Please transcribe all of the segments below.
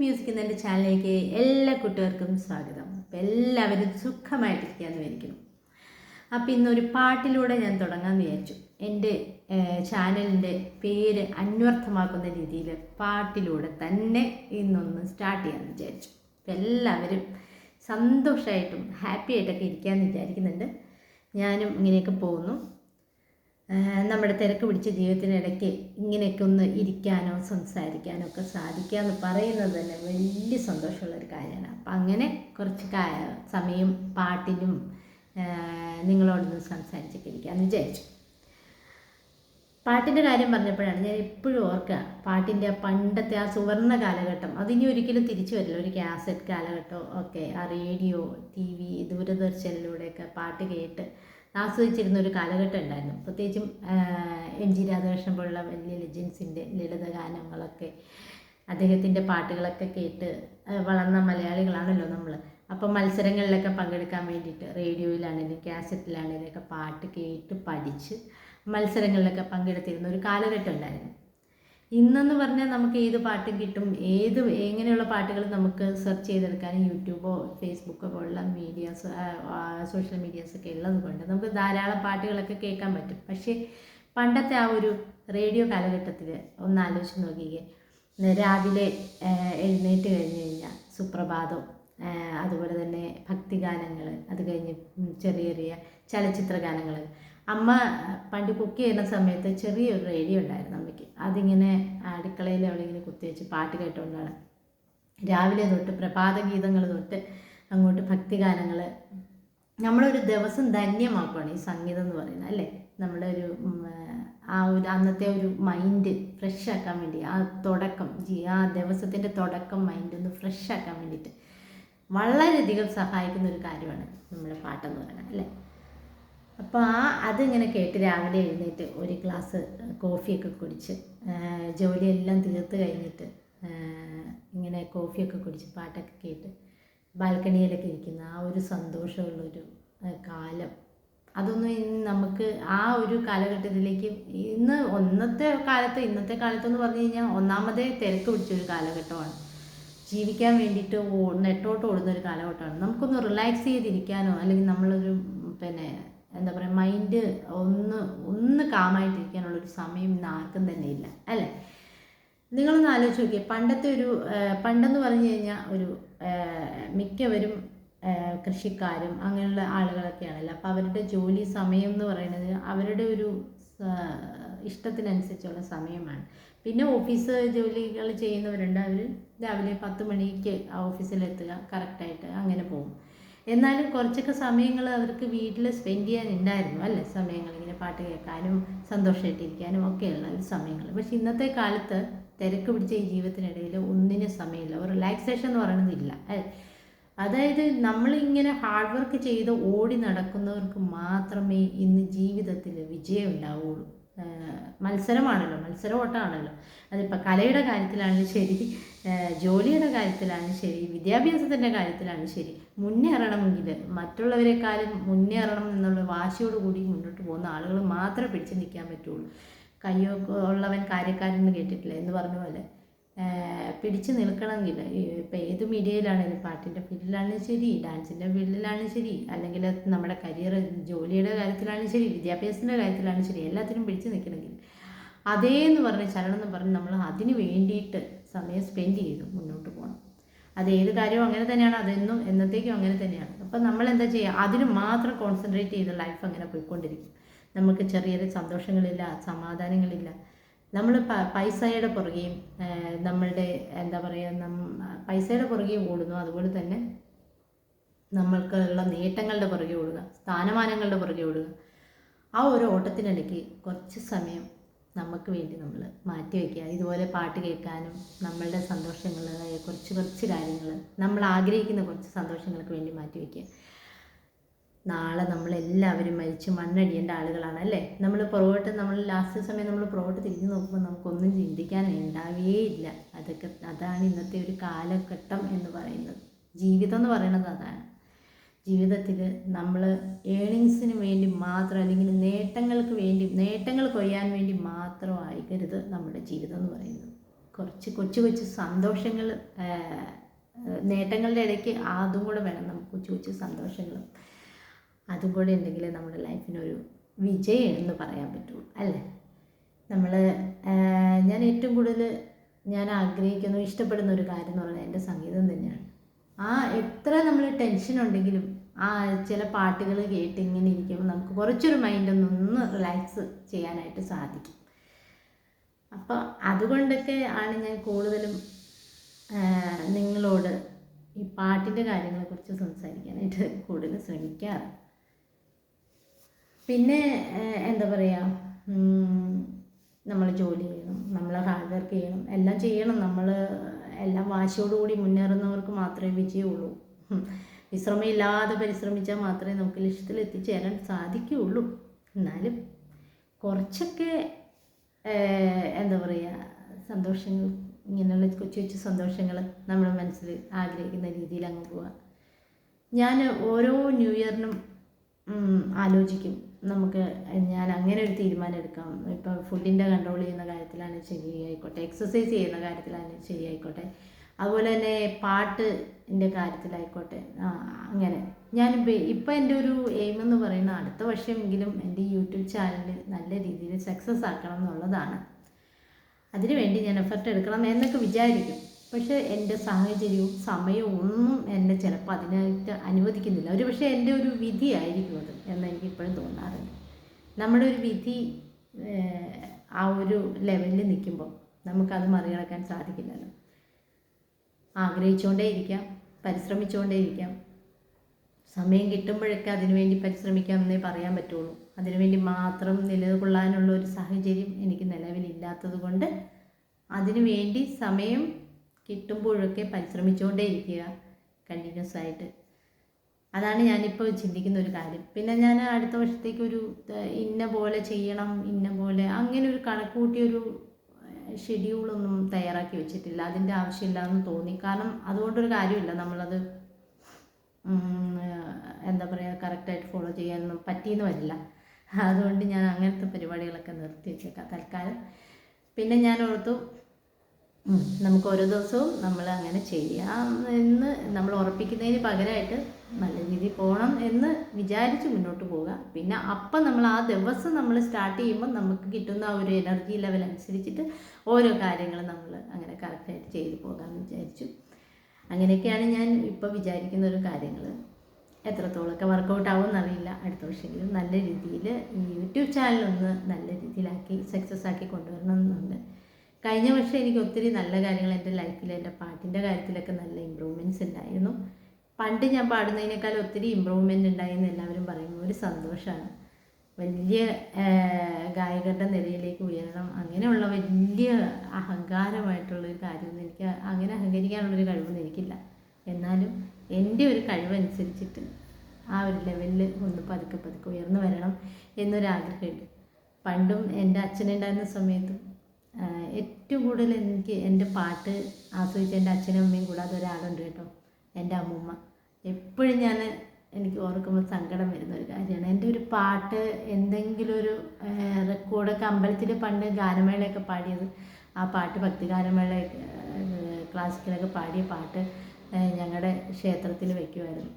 Music എന്ന എന്റെ ചാനലിലേക്ക് എല്ലാ കുട്ടികൾക്കും സ്വാഗതം. അപ്പം എല്ലാവരും സുഖമായിട്ടിരിക്കാമെന്ന് വിചാരിക്കുന്നു. അപ്പം ഇന്നൊരു പാട്ടിലൂടെ ഞാൻ തുടങ്ങാമെന്ന് വിചാരിച്ചു. എന്റെ ചാനലിന്റെ പേര് അന്വർത്ഥമാക്കുന്ന രീതിയിൽ പാട്ടിലൂടെ തന്നെ ഇന്നൊന്ന് സ്റ്റാർട്ട് ചെയ്യാമെന്ന് വിചാരിച്ചു. അപ്പം എല്ലാവരും സന്തോഷമായിട്ടും ഹാപ്പി ആയിട്ടൊക്കെ ഇരിക്കാമെന്ന് വിചാരിക്കുന്നുണ്ട്. ഞാനും ഇങ്ങനെയൊക്കെ പോകുന്നു. നമ്മുടെ തിരക്ക് പിടിച്ച ജീവിതത്തിനിടയ്ക്ക് ഇങ്ങനെയൊക്കെ ഒന്ന് ഇരിക്കാനോ സംസാരിക്കാനോ ഒക്കെ സാധിക്കുക എന്ന് പറയുന്നത് തന്നെ വലിയ സന്തോഷമുള്ള ഒരു കാര്യമാണ്. അപ്പം അങ്ങനെ കുറച്ച് സമയം പാട്ടിനും ആഹ് നിങ്ങളോടൊന്ന് സംസാരിച്ചൊക്കെ ഇരിക്കാമെന്ന് വിചാരിച്ചു. പാട്ടിന്റെ കാര്യം പറഞ്ഞപ്പോഴാണ് ഞാൻ എപ്പോഴും ഓർക്കുക പാട്ടിന്റെ പണ്ടത്തെ ആ സുവർണ കാലഘട്ടം അതിനി ഒരിക്കലും തിരിച്ചു വരില്ല. ഒരു കാസറ്റ് കാലഘട്ടം ഒക്കെ ആ റേഡിയോ ടി വി ദൂരദർശനിലൂടെയൊക്കെ പാട്ട് കേട്ട് ആസ്വദിച്ചിരുന്ന ഒരു കാലഘട്ടം ഉണ്ടായിരുന്നു. പ്രത്യേകിച്ചും എം ജി രാധാകൃഷ്ണൻ പോലുള്ള വലിയ ലെജൻസിന്റെ ലളിത ഗാനങ്ങളൊക്കെ അദ്ദേഹത്തിന്റെ പാട്ടുകളൊക്കെ കേട്ട് വളർന്ന മലയാളികളാണല്ലോ നമ്മൾ അപ്പോൾ മത്സരങ്ങളിലൊക്കെ പങ്കെടുക്കാൻ വേണ്ടിയിട്ട് റേഡിയോയിലാണെങ്കിലും കാസറ്റിലാണെങ്കിലും ഒക്കെ പാട്ട് കേട്ട് പഠിച്ച് മത്സരങ്ങളിലൊക്കെ പങ്കെടുത്തിരുന്ന ഒരു കാലഘട്ടം ഉണ്ടായിരുന്നു. ഇന്നെന്ന് പറഞ്ഞാൽ നമുക്ക് ഏത് പാട്ടും കിട്ടും. ഏത് എങ്ങനെയുള്ള പാട്ടുകൾ നമുക്ക് സെർച്ച് ചെയ്തെടുക്കാനും യൂട്യൂബോ ഫേസ്ബുക്കോ പോലുള്ള മീഡിയാസ് സോഷ്യൽ മീഡിയാസൊക്കെ ഉള്ളത് കൊണ്ട് നമുക്ക് ധാരാളം പാട്ടുകളൊക്കെ കേൾക്കാൻ പറ്റും. പക്ഷേ പണ്ടത്തെ ആ ഒരു റേഡിയോ കാലഘട്ടത്തിൽ ഒന്ന് ആലോചിച്ച് നോക്കിക്കേ. രാവിലെ എഴുന്നേറ്റ് കഴിഞ്ഞ് കഴിഞ്ഞാൽ സുപ്രഭാതം അതുപോലെ തന്നെ ഭക്തിഗാനങ്ങൾ അത് കഴിഞ്ഞ് ചെറിയ ചെറിയ ചലച്ചിത്ര ഗാനങ്ങൾ അമ്മ പണ്ട് കുക്ക് ചെയ്യുന്ന സമയത്ത് ചെറിയൊരു റേഡിയോ ഉണ്ടായിരുന്നു അമ്മയ്ക്ക്. അതിങ്ങനെ അടുക്കളയിൽ അവളിങ്ങനെ കുത്തിവെച്ച് പാട്ട് കേട്ടുകൊണ്ടാണ് രാവിലെ തൊട്ട് പ്രഭാത ഗീതങ്ങൾ തൊട്ട് അങ്ങോട്ട് ഭക്തിഗാനങ്ങൾ നമ്മളൊരു ദിവസം ധന്യമാക്കുകയാണ് ഈ സംഗീതം എന്ന് പറയുന്നത് അല്ലേ? നമ്മുടെ ഒരു ആ ഒരു അന്നത്തെ ഒരു മൈൻഡ് ഫ്രഷ് ആക്കാൻ വേണ്ടി ആ തുടക്കം ആ ദിവസത്തിന്റെ തുടക്കം മൈൻഡ് ഒന്ന് ഫ്രഷ് ആക്കാൻ വേണ്ടിയിട്ട് വളരെയധികം സഹായിക്കുന്ന ഒരു കാര്യമാണ് നമ്മുടെ പാട്ടെന്ന് പറയുന്നത് അല്ലേ? അപ്പോൾ ആ അതിങ്ങനെ കേട്ട് രാവിലെ എഴുന്നേറ്റ് ഒരു ഗ്ലാസ് കോഫിയൊക്കെ കുടിച്ച് ജോലിയെല്ലാം തീർത്ത് കഴിഞ്ഞിട്ട് ഇങ്ങനെ കോഫിയൊക്കെ കുടിച്ച് പാട്ടൊക്കെ കേട്ട് ബാൽക്കണിയിലൊക്കെ ഇരിക്കുന്ന ആ ഒരു സന്തോഷമുള്ളൊരു കാലം. അതൊന്നും ഇന്ന് നമുക്ക് ആ ഒരു കാലഘട്ടത്തിലേക്ക് ഇന്ന് ഒന്നത്തെ കാലത്ത് ഇന്നത്തെ കാലത്തെന്ന് പറഞ്ഞു കഴിഞ്ഞാൽ ഒന്നാമതേ തിരക്ക് പിടിച്ചൊരു കാലഘട്ടമാണ്. ജീവിക്കാൻ വേണ്ടിയിട്ട് നെട്ടോട്ട് ഓടുന്ന ഒരു കാലഘട്ടമാണ്. നമുക്കൊന്ന് റിലാക്സ് ചെയ്തിരിക്കാനോ അല്ലെങ്കിൽ നമ്മളൊരു പിന്നെ എന്താ പറയുക മൈൻഡ് ഒന്ന് ഒന്ന് കാമായിട്ടിരിക്കാനുള്ള ഒരു സമയം ഇന്ന് ആർക്കും തന്നെ ഇല്ല അല്ലേ? നിങ്ങളൊന്ന് ആലോചിച്ച് നോക്കിയേ പണ്ടത്തെ ഒരു പണ്ടെന്ന് പറഞ്ഞു കഴിഞ്ഞാൽ ഒരു മിക്കവരും കൃഷിക്കാരും അങ്ങനെയുള്ള ആളുകളൊക്കെയാണല്ലോ. അപ്പോൾ അവരുടെ ജോലി സമയം എന്ന് പറയുന്നത് അവരുടെ ഒരു ഇഷ്ടത്തിനനുസരിച്ചുള്ള സമയമാണ്. പിന്നെ ഓഫീസ് ജോലികൾ ചെയ്യുന്നവരുണ്ട്. അവർ രാവിലെ പത്ത് മണിക്ക് ഓഫീസിലെത്തുക കറക്റ്റായിട്ട് അങ്ങനെ പോകും. എന്നാലും കുറച്ചൊക്കെ സമയങ്ങൾ അവർക്ക് വീട്ടിൽ സ്പെൻഡ് ചെയ്യാൻ ഉണ്ടായിരുന്നു അല്ലേ? സമയങ്ങൾ ഇങ്ങനെ പാട്ട് കേൾക്കാനും സന്തോഷമായിട്ടിരിക്കാനും ഒക്കെയുള്ള ഒരു സമയങ്ങൾ. പക്ഷെ ഇന്നത്തെ കാലത്ത് തിരക്ക് പിടിച്ച ഈ ജീവിതത്തിനിടയിൽ ഒന്നിനും സമയമില്ല. ഒരു റിലാക്സേഷൻ എന്ന് പറയുന്നത് ഇല്ല. അല്ലേ? അതായത് നമ്മളിങ്ങനെ ഹാർഡ് വർക്ക് ചെയ്ത് ഓടി നടക്കുന്നവർക്ക് മാത്രമേ ഇന്ന് ജീവിതത്തിൽ വിജയം ഉണ്ടാവുകയുള്ളൂ മത്സരമാണല്ലോ. മത്സര ഓട്ടമാണല്ലോ അതിപ്പോൾ കലയുടെ കാര്യത്തിലാണെങ്കിലും ശരി. ജോലിയുടെ കാര്യത്തിലാണ് ശരി വിദ്യാഭ്യാസത്തിന്റെ കാര്യത്തിലാണ് ശരി മുന്നേറണമെങ്കിൽ മറ്റുള്ളവരെക്കാളും മുന്നേറണം എന്നുള്ള വാശിയോടുകൂടി മുന്നോട്ട് പോകുന്ന ആളുകൾ മാത്രമേ പിടിച്ചു നിൽക്കാൻ പറ്റുള്ളൂ. കയ്യോ ഉള്ളവൻ കാര്യക്കാരൻ എന്ന് കേട്ടിട്ടില്ല? എന്ന് പറഞ്ഞ പോലെ. പിടിച്ചു നിൽക്കണമെങ്കിൽ ഇപ്പം ഏത് മീഡിയയിലാണെങ്കിലും പാട്ടിന്റെ ഫീൽഡിലാണെങ്കിലും ശരി ഡാൻസിന്റെ ഫീൽഡിലാണെങ്കിലും ശരി അല്ലെങ്കിൽ നമ്മുടെ കരിയർ ജോലിയുടെ കാര്യത്തിലാണെങ്കിലും ശരി വിദ്യാഭ്യാസത്തിന്റെ കാര്യത്തിലാണെങ്കിലും ശരി എല്ലാത്തിനും പിടിച്ചു നിൽക്കണമെങ്കിൽ. അതേ എന്ന് പറഞ്ഞ ചലനം എന്ന് പറഞ്ഞ് നമ്മൾ അതിന് വേണ്ടിയിട്ട് സമയം സ്പെൻഡ് ചെയ്ത് മുന്നോട്ട് പോകണം അത് ഏത് കാര്യവും അങ്ങനെ തന്നെയാണ് അതെന്നും എന്നത്തേക്കും അങ്ങനെ തന്നെയാണ്. അപ്പം നമ്മൾ എന്താ ചെയ്യുക? അതിന് മാത്രം കോൺസെൻട്രേറ്റ് ചെയ്ത് ലൈഫ് അങ്ങനെ പോയിക്കൊണ്ടിരിക്കും. നമുക്ക് ചെറിയ സന്തോഷങ്ങളില്ല സമാധാനങ്ങളില്ല. നമ്മൾ പൈസയുടെ പുറകെയും നമ്മളുടെ എന്താ പറയുക നം പൈസയുടെ പുറകെയും ഓടുന്നു. അതുപോലെ തന്നെ നമ്മൾക്കുള്ള നേട്ടങ്ങളുടെ പുറകെ ഓടുക സ്ഥാനമാനങ്ങളുടെ പുറകെ ഓടുക. ആ ഒരു ഓട്ടത്തിനിടയ്ക്ക് കുറച്ച് സമയം നമുക്ക് വേണ്ടി നമ്മൾ മാറ്റി വയ്ക്കുക ഇതുപോലെ പാട്ട് കേൾക്കാനും നമ്മളുടെ സന്തോഷങ്ങളായ കുറച്ച് കുറച്ച് കാര്യങ്ങൾ നമ്മൾ ആഗ്രഹിക്കുന്ന കുറച്ച് സന്തോഷങ്ങൾക്ക് വേണ്ടി മാറ്റി വയ്ക്കുക നാളെ നമ്മളെല്ലാവരും മരിച്ച് മണ്ണടിയേണ്ട ആളുകളാണ് അല്ലേ? നമ്മൾ പുറകോട്ട് നമ്മൾ ലാസ്റ്റ് സമയം നമ്മൾ പുറകോട്ട് തിരിഞ്ഞു നോക്കുമ്പോൾ നമുക്കൊന്നും ചിന്തിക്കാൻ ഉണ്ടാവുകയില്ല അതൊക്കെ അതാണ് ഇന്നത്തെ ഒരു കാലഘട്ടം എന്ന് പറയുന്നത്. ജീവിതം എന്ന് പറയുന്നത് അതാണ്. ജീവിതത്തിൽ നമ്മൾ ഏണിങ്സിന് വേണ്ടി മാത്രം അല്ലെങ്കിൽ നേട്ടങ്ങൾക്ക് വേണ്ടി നേട്ടങ്ങൾ കൊയ്യാൻ വേണ്ടി മാത്രമായിരിക്കരുത് നമ്മുടെ ജീവിതം എന്ന് പറയുന്നത്. കുറച്ച് കൊച്ചു കൊച്ചു സന്തോഷങ്ങൾ നേട്ടങ്ങളുടെ ഇടയ്ക്ക് അതും കൂടെ വേണം നമുക്ക് കൊച്ചു കൊച്ചു സന്തോഷങ്ങളും. അതും കൂടെ ഉണ്ടെങ്കിൽ നമ്മുടെ ലൈഫിനൊരു വിജയം എന്ന് പറയാൻ പറ്റുള്ളൂ അല്ലേ? നമ്മൾ ഞാൻ ഏറ്റവും കൂടുതൽ ഞാൻ ആഗ്രഹിക്കുന്നു ഇഷ്ടപ്പെടുന്ന ഒരു കാര്യം എന്ന് പറഞ്ഞാൽ എന്റെ സംഗീതം തന്നെയാണ്. ആ എത്ര നമ്മൾ ടെൻഷൻ ഉണ്ടെങ്കിലും ആ ചില പാട്ടുകൾ കേട്ട് ഇങ്ങനെ ഇരിക്കുമ്പോൾ നമുക്ക് കുറച്ചൊരു മൈൻഡ് ഒന്ന് റിലാക്സ് ചെയ്യാനായിട്ട് സാധിക്കും. അപ്പോൾ അതുകൊണ്ടൊക്കെ ആണ് ഞാൻ കൂടുതലും നിങ്ങളോട് ഈ പാട്ടിന്റെ കാര്യങ്ങളെക്കുറിച്ച് സംസാരിക്കാനായിട്ട് കൂടുതൽ ശ്രമിക്കാറ്. പിന്നെ എന്താ പറയുക നമ്മൾ ജോലി ചെയ്യണം നമ്മൾ ഹാർഡ് വർക്ക് ചെയ്യണം എല്ലാം ചെയ്യണം നമ്മൾ എല്ലാം വാശിയോടുകൂടി മുന്നേറുന്നവർക്ക് മാത്രമേ വിജയമുള്ളൂ. വിശ്രമമില്ലാതെ പരിശ്രമിച്ചാൽ മാത്രമേ നമുക്ക് ലക്ഷ്യത്തിൽ എത്തിച്ചേരാൻ സാധിക്കുകയുള്ളൂ. എന്നാലും കുറച്ചൊക്കെ എന്താ പറയുക സന്തോഷങ്ങൾ ഇങ്ങനെയുള്ള കൊച്ചു കൊച്ചു സന്തോഷങ്ങൾ നമ്മുടെ മനസ്സിൽ ആഗ്രഹിക്കുന്ന രീതിയിൽ അങ്ങ് പോവുക ഞാൻ ഓരോ ന്യൂ ഇയറിനും ആലോചിക്കും. നമുക്ക് ഞാൻ അങ്ങനെ ഒരു തീരുമാനം എടുക്കാം. ഇപ്പോൾ ഫുഡിന്റെ കൺട്രോൾ ചെയ്യുന്ന കാര്യത്തിലാണ് ശരിയായിക്കോട്ടെ എക്സസൈസ് ചെയ്യുന്ന കാര്യത്തിലാണ് ശരിയായിക്കോട്ടെ അതുപോലെ തന്നെ പാട്ടിന്റെ കാര്യത്തിലായിക്കോട്ടെ. അങ്ങനെ. ഞാൻ ഇപ്പോൾ എന്റെ ഒരു എയിം എന്ന് പറയുന്ന അടുത്ത വർഷമെങ്കിലും എന്റെ യൂട്യൂബ് ചാനൽ നല്ല രീതിയിൽ സക്സസ് ആക്കണം എന്നുള്ളതാണ്. അതിനുവേണ്ടി ഞാൻ എഫർട്ട് എടുക്കണം എന്നൊക്കെ വിചാരിക്കും. പക്ഷേ എന്റെ സാഹചര്യവും സമയവും ഒന്നും എന്നെ ചിലപ്പോൾ അതിനായിട്ട് അനുവദിക്കുന്നില്ല. ഒരു പക്ഷേ എന്റെ ഒരു വിധിയായിരിക്കും അത് എന്ന് എനിക്ക് ഇപ്പോഴും തോന്നാറുണ്ട്. നമ്മുടെ ഒരു വിധി ആ ഒരു ലെവലിൽ നിൽക്കുമ്പോൾ നമുക്കത് മറികടക്കാൻ സാധിക്കില്ലല്ലോ. ആഗ്രഹിച്ചുകൊണ്ടേ ഇരിക്കാം പരിശ്രമിച്ചുകൊണ്ടേ ഇരിക്കാം. സമയം കിട്ടുമ്പോഴൊക്കെ അതിനുവേണ്ടി പരിശ്രമിക്കാമെന്നേ പറയാൻ പറ്റുള്ളൂ. അതിനുവേണ്ടി മാത്രം നിലകൊള്ളാനുള്ള ഒരു സാഹചര്യം എനിക്ക് നിലവിലില്ലാത്തത് കൊണ്ട് അതിനുവേണ്ടി സമയം കിട്ടുമ്പോഴൊക്കെ പരിശ്രമിച്ചുകൊണ്ടേ ഇരിക്കുക കണ്ടിന്യൂസ് ആയിട്ട്. അതാണ് ഞാനിപ്പോൾ ചിന്തിക്കുന്ന ഒരു കാര്യം. പിന്നെ ഞാൻ അടുത്ത വർഷത്തേക്ക് ഒരു ഇന്ന പോലെ ചെയ്യണം ഇന്ന പോലെ അങ്ങനെ ഒരു കണക്കൂട്ടിയൊരു ഷെഡ്യൂളൊന്നും തയ്യാറാക്കി വെച്ചിട്ടില്ല. അതിന്റെ ആവശ്യമില്ലാന്ന് തോന്നി. കാരണം അതുകൊണ്ടൊരു കാര്യമില്ല. നമ്മളത് എന്താ പറയുക കറക്റ്റായിട്ട് ഫോളോ ചെയ്യാനൊന്നും പറ്റിയെന്ന് വരില്ല. അതുകൊണ്ട് ഞാൻ അങ്ങനത്തെ പരിപാടികളൊക്കെ നിർത്തി വെച്ചേക്കാം തൽക്കാലം. പിന്നെ ഞാൻ ഓർത്തു നമുക്ക് ഓരോ ദിവസവും നമ്മൾ അങ്ങനെ ചെയ്യാം എന്ന് നമ്മൾ ഉറപ്പിക്കുന്നതിന് പകരമായിട്ട് നല്ല രീതിയിൽ പോകണം എന്ന് വിചാരിച്ച് മുന്നോട്ട് പോവുക. പിന്നെ അപ്പം നമ്മൾ ആ ദിവസം നമ്മൾ സ്റ്റാർട്ട് ചെയ്യുമ്പോൾ നമുക്ക് കിട്ടുന്ന ആ ഒരു എനർജി ലെവൽ അനുസരിച്ചിട്ട് ഓരോ കാര്യങ്ങൾ നമ്മൾ അങ്ങനെ കറക്റ്റായിട്ട് ചെയ്തു പോകാമെന്ന് വിചാരിച്ചു. അങ്ങനെയൊക്കെയാണ് ഞാൻ ഇപ്പോൾ വിചാരിക്കുന്ന ഒരു കാര്യങ്ങൾ. എത്രത്തോളമൊക്കെ വർക്കൗട്ട് ആവും എന്നറിയില്ല. അടുത്ത വർഷമെങ്കിലും നല്ല രീതിയിൽ ഈ യൂട്യൂബ് ചാനലൊന്ന് നല്ല രീതിയിലാക്കി സക്സസ് ആക്കി കൊണ്ടുവരണം എന്നുണ്ട് കഴിഞ്ഞ വർഷം എനിക്ക് ഒത്തിരി നല്ല കാര്യങ്ങൾ എന്റെ ലൈഫിൽ എന്റെ പാട്ടിന്റെ കാര്യത്തിലൊക്കെ നല്ല ഇമ്പ്രൂവ്മെന്റ്സ് ഉണ്ടായിരുന്നു. പണ്ട് ഞാൻ പാടുന്നതിനേക്കാൾ ഒത്തിരി ഇമ്പ്രൂവ്മെന്റ് ഉണ്ടായെന്ന് എല്ലാവരും പറയുന്നു ഒരു സന്തോഷമാണ്. വലിയ ഗായകരുടെ നിലയിലേക്ക് ഉയരണം അങ്ങനെയുള്ള വലിയ അഹങ്കാരമായിട്ടുള്ളൊരു കാര്യമൊന്നും എനിക്ക് അങ്ങനെ അഹങ്കരിക്കാനുള്ളൊരു കഴിവൊന്നും എനിക്കില്ല. എന്നാലും എന്റെ ഒരു കഴിവനുസരിച്ചിട്ട് ആ ഒരു ലെവലിൽ ഒന്ന് പതുക്കെ പതുക്കെ ഉയർന്നു വരണം എന്നൊരാഗ്രഹമുണ്ട്. പണ്ടും എന്റെ അച്ഛനുണ്ടായിരുന്ന സമയത്തും ഏറ്റവും കൂടുതൽ എനിക്ക് എന്റെ പാട്ട് ആസ്വദിച്ച എന്റെ അച്ഛനും അമ്മയും കൂടാതെ ഒരാളുണ്ട് കേട്ടോ എന്റെ അമ്മൂമ്മ. എപ്പോഴും ഞാൻ എനിക്ക് ഓർക്കുമ്പോൾ സങ്കടം വരുന്ന ഒരു കാര്യമാണ്. എന്റെ ഒരു പാട്ട് എന്തെങ്കിലും ഒരു റെക്കോർഡൊക്കെ അമ്പലത്തിൽ പണ്ട് ഗാനമേളയൊക്കെ പാടിയത് ആ പാട്ട് ഭക്തിഗാനമേള ക്ലാസിക്കലൊക്കെ പാടിയ പാട്ട് ഞങ്ങളുടെ ക്ഷേത്രത്തിൽ വയ്ക്കുമായിരുന്നു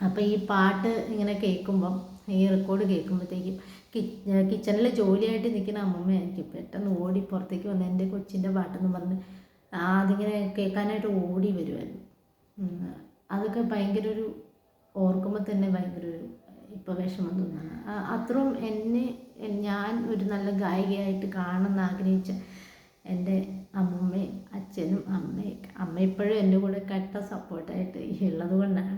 അപ്പോൾ ഈ പാട്ട് ഇങ്ങനെ കേൾക്കുമ്പം ഈ റെക്കോർഡ് കേൾക്കുമ്പോഴത്തേക്കും കിച്ചണിൽ ജോലിയായിട്ട് നിൽക്കുന്ന അമ്മമ്മ എനിക്ക് പെട്ടെന്ന് ഓടി പുറത്തേക്ക് വന്ന് എന്റെ കൊച്ചിന്റെ പാട്ടെന്ന് പറഞ്ഞ് അതിങ്ങനെ കേൾക്കാനായിട്ട് ഓടി വരുമായിരുന്നു അതൊക്കെ ഭയങ്കര ഒരു ഓർക്കുമ്പോൾ തന്നെ ഭയങ്കര ഒരു ഇപ്പോൾ വിഷമം തോന്നുന്നു. അത്രയും എന്നെ ഞാൻ ഒരു നല്ല ഗായികയായിട്ട് കാണണമെന്ന് ആഗ്രഹിച്ച എന്റെ അമ്മമ്മയും അച്ഛനും അമ്മയും അമ്മ ഇപ്പോഴും എന്റെ കൂടെ കട്ട സപ്പോർട്ടായിട്ട് ഉള്ളത് കൊണ്ടാണ്.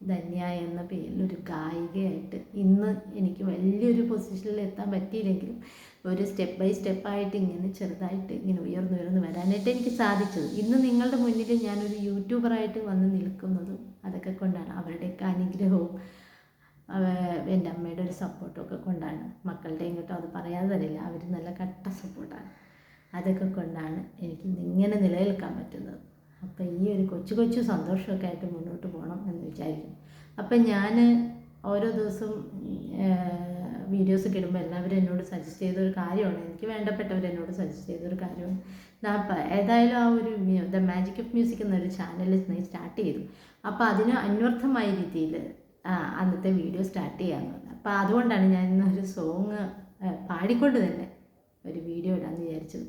ധന്യ എന്ന പേരിൽ ഒരു ഗായികയായിട്ട് ഇന്ന് എനിക്ക് വലിയൊരു പൊസിഷനിൽ എത്താൻ പറ്റിയില്ലെങ്കിലും ഒരു സ്റ്റെപ്പ് ബൈ സ്റ്റെപ്പായിട്ട് ഇങ്ങനെ ചെറുതായിട്ട് ഇങ്ങനെ ഉയർന്നു വരാനായിട്ട് എനിക്ക് സാധിച്ചത്. ഇന്ന് നിങ്ങളുടെ മുന്നിൽ ഞാനൊരു യൂട്യൂബറായിട്ട് വന്ന് നിൽക്കുന്നതും അതൊക്കെ കൊണ്ടാണ്. അവരുടെയൊക്കെ അനുഗ്രഹവും എന്റെ അമ്മയുടെ ഒരു സപ്പോർട്ടും ഒക്കെ കൊണ്ടാണ്. മക്കളുടെയും കേട്ടോ അത് പറയാതെ തരില്ല. അവർ നല്ല കട്ട സപ്പോർട്ടാണ് അതൊക്കെ കൊണ്ടാണ് എനിക്ക് ഇങ്ങനെ നിലനിൽക്കാൻ പറ്റുന്നത്. അപ്പോൾ ഈ ഒരു കൊച്ചു കൊച്ചു സന്തോഷമൊക്കെ ആയിട്ട് മുന്നോട്ട് പോകണം എന്ന് വിചാരിക്കുന്നു. അപ്പം ഞാൻ ഓരോ ദിവസവും വീഡിയോസ് കിടുമ്പോൾ എല്ലാവരും എന്നോട് സജസ്റ്റ് ചെയ്തൊരു കാര്യമാണ്. എനിക്ക് വേണ്ടപ്പെട്ടവർ എന്നോട് സജസ്റ്റ് ചെയ്തൊരു കാര്യമാണ്. ഞാൻ പ- ഏതായാലും ആ ഒരു ദ മാജിക് ഓഫ് മ്യൂസിക് എന്നൊരു ചാനൽ സ്റ്റാർട്ട് ചെയ്തു. അപ്പോൾ അതിന് അന്വർത്ഥമായ രീതിയിൽ അന്നത്തെ വീഡിയോ സ്റ്റാർട്ട് ചെയ്യാമെന്ന് പറഞ്ഞു. അപ്പോൾ അതുകൊണ്ടാണ് ഞാൻ ഇന്നൊരു സോങ് പാടിക്കൊണ്ട് തന്നെ ഒരു വീഡിയോ ഇടാമെന്ന് വിചാരിച്ചത്.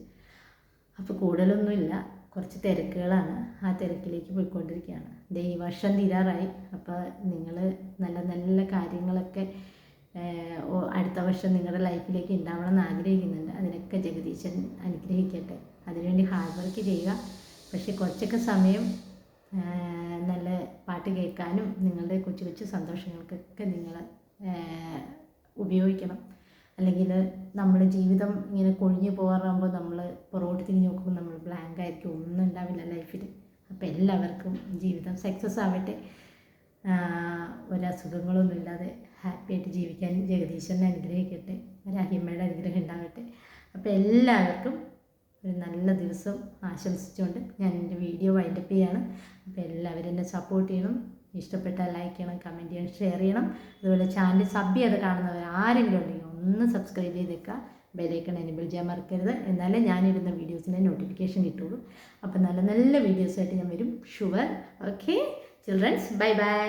അപ്പോൾ കൂടുതലൊന്നുമില്ല. കുറച്ച് തിരക്കുകളാണ് ആ തിരക്കിലേക്ക് പോയിക്കൊണ്ടിരിക്കുകയാണ്. ദേ ഈ വർഷം തീരാറായി. അപ്പോൾ നിങ്ങൾ നല്ല നല്ല കാര്യങ്ങളൊക്കെ അടുത്ത വർഷം നിങ്ങളുടെ ലൈഫിലേക്ക് ഉണ്ടാവണം എന്ന് ആഗ്രഹിക്കുന്നുണ്ട്. അതിനൊക്കെ ജഗദീശൻ അനുഗ്രഹിക്കട്ടെ. അതിനുവേണ്ടി ഹാർഡ് വർക്ക് ചെയ്യുക. പക്ഷേ കുറച്ചൊക്കെ സമയം നല്ല പാട്ട് കേൾക്കാനും നിങ്ങളുടെ കൊച്ചു കൊച്ചു സന്തോഷങ്ങൾക്കൊക്കെ നിങ്ങൾ ഉപയോഗിക്കണം. അല്ലെങ്കിൽ നമ്മുടെ ജീവിതം ഇങ്ങനെ കൊഴിഞ്ഞു പോകാറാകുമ്പോൾ നമ്മൾ പുറകോട്ട് തിരിഞ്ഞ് നോക്കുമ്പോൾ നമ്മൾ ബ്ലാങ്ക് ആയിരിക്കും. ഒന്നും ഉണ്ടാവില്ല ലൈഫിൽ അപ്പോൾ എല്ലാവർക്കും ജീവിതം സക്സസ് ആവട്ടെ. ഒരസുഖങ്ങളൊന്നും ഇല്ലാതെ ഹാപ്പി ആയിട്ട് ജീവിക്കാൻ ജഗദീശനെ അനുഗ്രഹിക്കട്ടെ. രാഹിമ്മയുടെ അനുഗ്രഹം ഉണ്ടാവട്ടെ. അപ്പോൾ എല്ലാവർക്കും ഒരു നല്ല ദിവസം ആശംസിച്ചുകൊണ്ട് ഞാൻ എന്റെ വീഡിയോ വൈൻഡപ്പ് ചെയ്യാണ്. അപ്പോൾ എല്ലാവരും എന്നെ സപ്പോർട്ട് ചെയ്യണം. ഇഷ്ടപ്പെട്ടാൽ ലൈക്ക് ചെയ്യണം കമന്റ് ചെയ്യണം ഷെയർ ചെയ്യണം. അതുപോലെ ചാനൽ സബ് ചെയ്ത് കാണുന്നവർ ആരെങ്കിലും ഉണ്ടെങ്കിൽ ഒന്ന് സബ്സ്ക്രൈബ് ചെയ്തേക്കുക. ബെലൈക്കൺ എനേബിൾ ചെയ്യാൻ മറക്കരുത്. എന്നാലേ ഞാനിടുന്ന വീഡിയോസിന്റെ നോട്ടിഫിക്കേഷൻ കിട്ടുള്ളൂ. അപ്പോൾ നല്ല നല്ല വീഡിയോസായിട്ട് ഞാൻ വരും. Sure okay children's bye bye